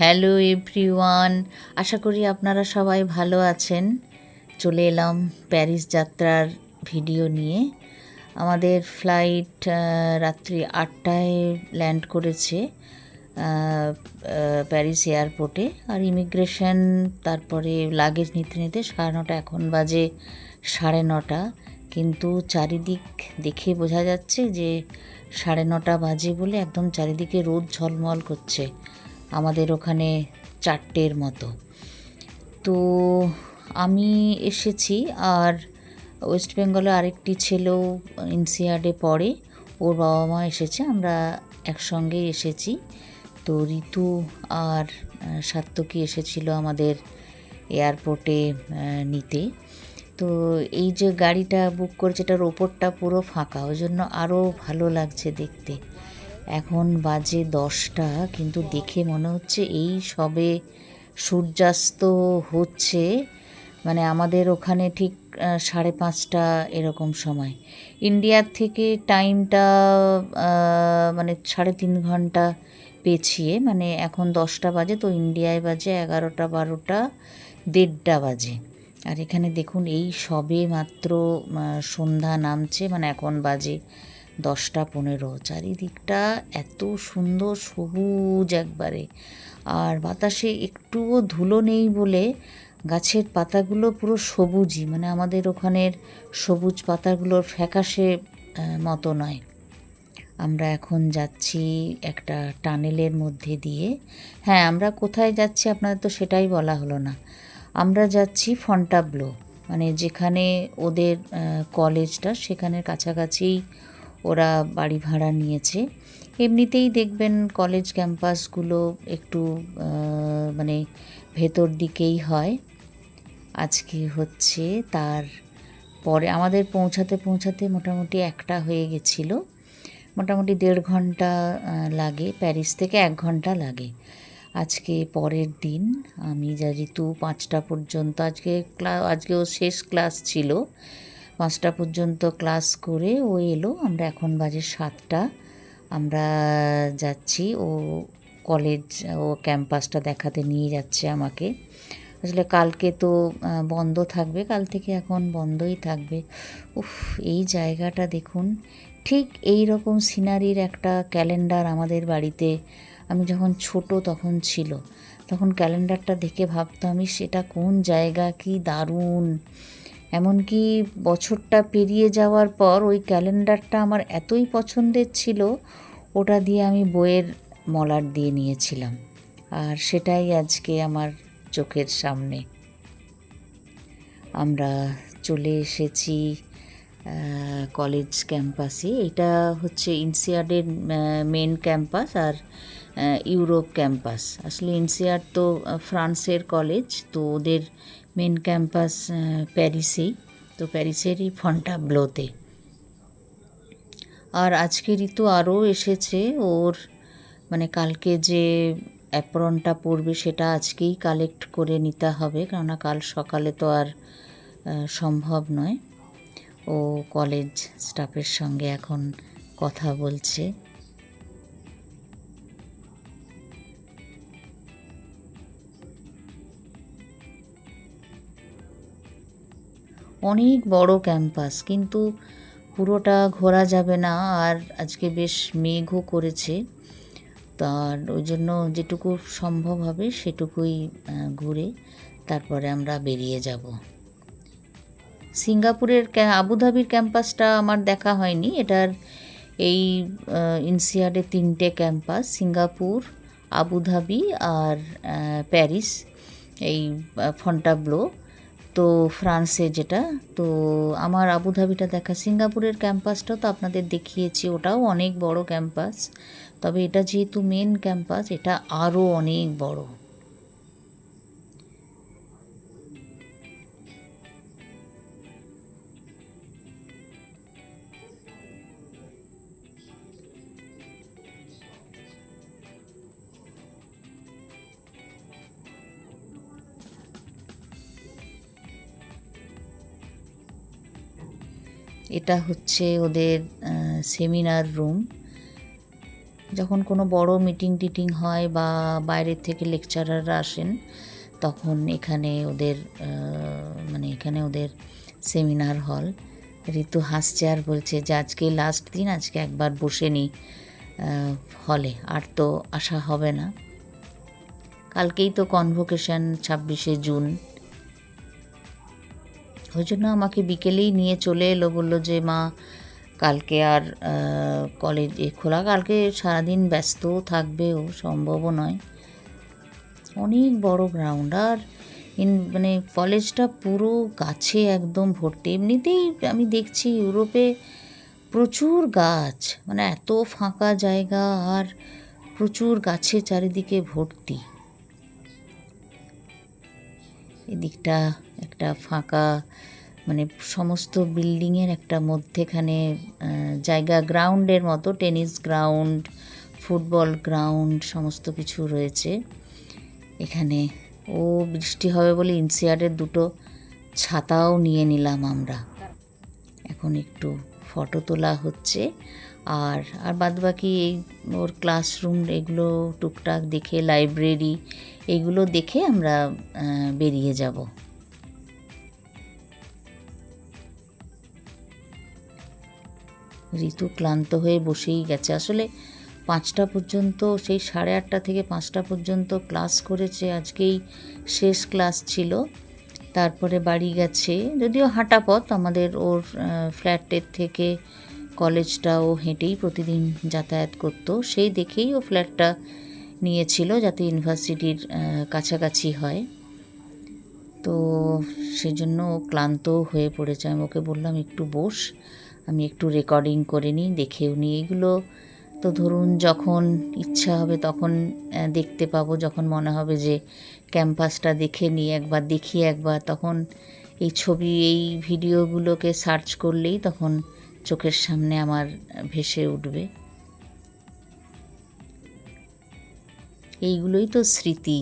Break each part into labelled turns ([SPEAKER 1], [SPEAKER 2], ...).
[SPEAKER 1] Hello everyone, আশা করি আপনারা সবাই ভালো আছেন। চলে এলাম প্যারিস যাত্রার ভিডিও নিয়ে। আমাদের ফ্লাইট রাত্রি আটটায় ল্যান্ড করেছে প্যারিস এয়ারপোর্টে। আর ইমিগ্রেশন, তারপরে লাগেজ নিতে নিতে সাড়ে নটা, এখন বাজে সাড়ে নটা। কিন্তু চারিদিক দেখে বোঝা যাচ্ছে যে সাড়ে নটা বাজে বলে একদম চারিদিকে রোদ ঝলমল করছে। আমাদের ওখানে চারটের মতো। তো আমি এসেছি আর ওয়েস্ট বেঙ্গলে আরেকটি ছেলেও ইনসিয়ার্ডে পড়ে, ওর বাবা মা এসেছে, আমরা একসঙ্গেই এসেছি। তো ঋতু আর সাত্তকী এসেছিল আমাদের এয়ারপোর্টে নিতে। তো এই যে গাড়িটা বুক করেছে, এটার ওপরটা পুরো ফাঁকা, ওই জন্য আরও ভালো লাগছে দেখতে। এখন বাজে দশটা, কিন্তু দেখে মনে হচ্ছে এই সবে সূর্যাস্ত হচ্ছে। মানে আমাদের ওখানে ঠিক সাড়ে পাঁচটা এরকম সময়। ইন্ডিয়ার থেকে টাইমটা মানে সাড়ে তিন ঘণ্টা পেছিয়ে মানে এখন দশটা বাজে, তো ইন্ডিয়ায় বাজে এগারোটা, বারোটা, দেড়টা বাজে। আর এখানে দেখুন, এই সবে মাত্র সন্ধ্যা নামছে মানে এখন বাজে দশটা পনেরো, চারিদিকটা এত সুন্দর সবুজ একবারে। আর বাতাসে একটুও ধুলো নেই বলে গাছের পাতাগুলো পুরো সবুজই মানে আমাদের ওখানের সবুজ পাতাগুলোর ফ্যাকাশে মতো নয়। আমরা এখন যাচ্ছি একটা টানেলের মধ্যে দিয়ে। হ্যাঁ আমরা কোথায় যাচ্ছি আপনাদের তো সেটাই বলা হলো না। আমরা যাচ্ছি ফন্টাব্লো মানে যেখানে ওদের কলেজটা সেখানের কাছাকাছি ওরা বাড়ি ভাড়া নিয়েছে। এমনিতেই দেখবেন কলেজ ক্যাম্পাসগুলো একটু মানে ভেতর দিকেই হয়। আজকে হচ্ছে তার পরে, আমাদের পৌঁছাতে পৌঁছাতে মোটামুটি একটা হয়ে গেছিল। মোটামুটি দেড় ঘণ্টা লাগে। প্যারিস থেকে এক ঘণ্টা লাগে। আজকে পরের দিন আমি যা ঋতু, পাঁচটা পর্যন্ত, আজকে ক্লা, আজকেও শেষ ক্লাস ছিল। পাঁচটা পর্যন্ত ক্লাস করে ও এলো। আমরা এখন বাজে সাতটা। আমরা যাচ্ছি। ও কলেজ ও ক্যাম্পাসটা দেখাতে নিয়ে যাচ্ছে আমাকে। আসলে কালকে তো বন্ধ থাকবে। কাল থেকে এখন বন্ধই থাকবে। উফ, এই জায়গাটা দেখুন। ঠিক এই রকম সিনারির একটা ক্যালেন্ডার আমাদের বাড়িতে। আমি যখন ছোট তখন ছিল। তখন ক্যালেন্ডারটা দেখে ভাবতাম আমি সেটা কোন জায়গা? কি দারুণ! এমনকি বছরটা পেরিয়ে যাওয়ার পর ওই ক্যালেন্ডারটা আমার এতই পছন্দের ছিল, ওটা দিয়ে আমি বইয়ের মলার দিয়ে নিয়েছিলাম। আর সেটাই আজকে আমার চোখের সামনে। আমরা চলে এসেছি কলেজ ক্যাম্পাসে এটা হচ্ছে ইনসিয়ার্ডের মেন ক্যাম্পাস আর ইউরোপ ক্যাম্পাস আসলে ইনসিয়ার্ড তো ফ্রান্সের কলেজ তো ওদের মেন ক্যাম্পাস প্যারিসেই তো প্যারিসেরই ফন্টাব্লোতে আর আজকে ঋতু আরও এসেছে। ওর মানে কালকে যে অ্যাপ্রনটা পড়বে সেটা আজকেই কালেক্ট করে নিতে হবে। কেননা কাল সকালে তো আর সম্ভব নয়। ও কলেজ স্টাফের সঙ্গে এখন কথা বলছে। অনেক বড় ক্যাম্পাস, কিন্তু পুরোটা ঘোরা যাবে না। আর আজকে বেশ মেঘও করেছে। তার ওই জন্য যেটুকু সম্ভব হবে সেটুকুই ঘুরে তারপরে আমরা বেরিয়ে যাব। সিঙ্গাপুরের আবুধাবির ক্যাম্পাসটা আমার দেখা হয়নি। এটার এই ইনসিয়াডে তিনটে ক্যাম্পাস, সিঙ্গাপুর, আবুধাবি আর প্যারিস। এই ফন্টাব্লো তো ফ্রান্সে যেটা, তো আমার আবুধাবিটা দেখা সিঙ্গাপুরের ক্যাম্পাসটাও তো আপনাদের দেখিয়েছি, ওটাও অনেক বড় ক্যাম্পাস। তবে এটা যেহেতু মেন ক্যাম্পাস, এটা আরও অনেক বড়। এটা হচ্ছে ওদের সেমিনার রুম যখন কোনো বড় মিটিং টিটিং হয় বা বাইরের থেকে লেকচারাররা আসেন, তখন এখানে ওদের মানে এখানে ওদের সেমিনার হল ঋতু হাসছে আর বলছে, যে আজকে লাস্ট দিন, আজকে একবার বসে নিই হলে আর তো আসা হবে না। কালকেই তো কনভোকেশন ছাব্বিশে জুন। ওই জন্য আমাকে বিকেলেই নিয়ে চলে এলো, বলল যে, মা, কালকে আর কলেজ খোলা, কালকে সারাদিন ব্যস্ত থাকবেও সম্ভবও নয়। অনেক বড় গ্রাউন্ড আর ইন মানে কলেজটা পুরো গাছে একদম ভর্তি। এমনিতেই আমি দেখছি ইউরোপে প্রচুর গাছ মানে এত ফাঁকা জায়গা, আর প্রচুর গাছে চারিদিকে ভর্তি। এদিকটা একটা ফাঁকা মানে সমস্ত বিল্ডিংয়ের একটা মধ্যেখানে জায়গা গ্রাউন্ডের মতো, টেনিস গ্রাউন্ড, ফুটবল গ্রাউন্ড, সমস্ত কিছু রয়েছে। এখানে, ও বৃষ্টি হবে বলে ইনসিয়ারের দুটো ছাতাও নিয়ে নিলাম আমরা। এখন একটু ফটো তোলা হচ্ছে। আর আর বাদবাকি এই ওর ক্লাসরুম এগুলো টুকটাক দেখে, লাইব্রেরি এগুলো দেখে আমরা বেরিয়ে যাব। ঋতু ক্লান্ত হয়ে বসেই গেছে। আসলে পাঁচটা পর্যন্ত, সেই সাড়ে আটটা থেকে পাঁচটা পর্যন্ত ক্লাস করেছে। আজকেই শেষ ক্লাস ছিল। তারপরে বাড়ি গেছে। যদিও হাঁটা পথ, আমাদের ওর ফ্ল্যাটের থেকে কলেজটা ও হেঁটেই প্রতিদিন যাতায়াত করতো। সেই দেখেই ও ফ্ল্যাটটা নিয়েছিল যাতে ইউনিভার্সিটির কাছাকাছি হয়। তো সেজন্য ক্লান্ত হয়ে পড়েছে। আমি ওকে বললাম, একটু বস, আমি একটু রেকর্ডিং করে নিই, দেখেও নিই। এগুলো তো ধরুন যখন ইচ্ছা হবে তখন দেখতে পাবো। যখন মনে হবে যে ক্যাম্পাসটা দেখে নিই, একবার দেখি একবার, তখন এই ছবি, এই ভিডিওগুলোকে সার্চ করলেই তখন চোখের সামনে আমার ভেসে উঠবে। এইগুলোই তো স্মৃতি।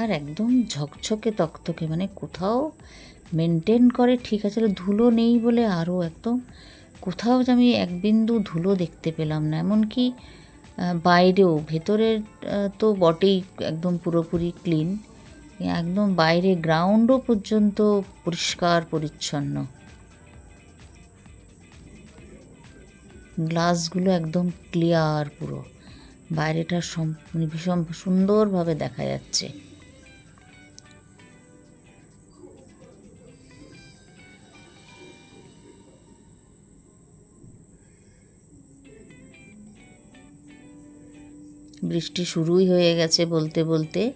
[SPEAKER 1] আর একদম ঝকঝকে তকতকে মানে কোথাও মেনটেন করে, ঠিক আছে ধুলো নেই বলে আরও একদম কোথাও যে আমি এক বিন্দু ধুলো দেখতে পেলাম না। এমনকি বাইরেও, ভেতরের তো বটেই একদম পুরোপুরি ক্লিন একদম বাইরে গ্রাউন্ডও পর্যন্ত পরিষ্কার, পরিচ্ছন্ন। গ্লাসগুলো একদম ক্লিয়ার পুরো। বাইরেটা মানে ভীষণ সুন্দরভাবে দেখা যাচ্ছে। বৃষ্টি শুরুই হয়ে গেছে বলতে বলতে।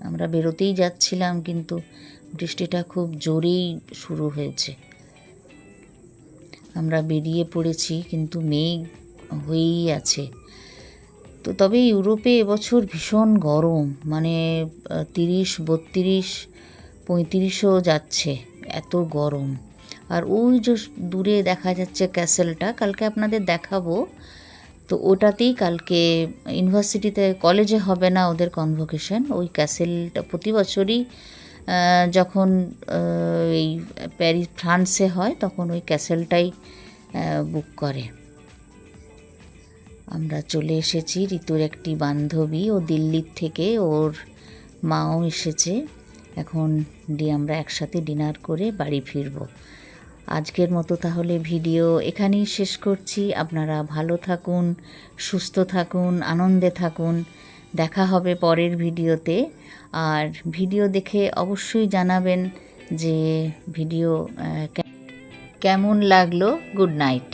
[SPEAKER 1] আমরা বেরোতেই যাচ্ছিলাম কিন্তু বৃষ্টিটা খুব জোরেই শুরু হয়েছে। আমরা বেরিয়ে পড়েছি, কিন্তু মেঘ হয়েই আছে। তো তবে ইউরোপে এবছর ভীষণ গরম মানে তিরিশ, বত্রিশ, পঁয়ত্রিশও যাচ্ছে, এত গরম। আর ওই যে দূরে দেখা যাচ্ছে ক্যাসেলটা, কালকে আপনাদের দেখাবো। তো ওটাতেই কালকে ইউনিভার্সিটিতে, কলেজে হবে না ওদের কনভোকেশন ওই ক্যাসেলটা প্রতি বছরই যখন এই প্যারিস, ফ্রান্সে হয়, তখন ওই ক্যাসেলটাই বুক করে। আমরা চলে এসেছি ঋতুর একটি বান্ধবী ও দিল্লির থেকে ওর মাও এসেছে। এখন আমরা একসাথে ডিনার করে বাড়ি ফিরব। আজকের মতো তাহলে ভিডিও এখানেই শেষ করছি। আপনারা ভালো থাকুন, সুস্থ থাকুন, আনন্দে থাকুন। দেখা হবে পরের ভিডিওতে। আর ভিডিও দেখে অবশ্যই জানাবেন যে ভিডিও কেমন লাগল? Good night.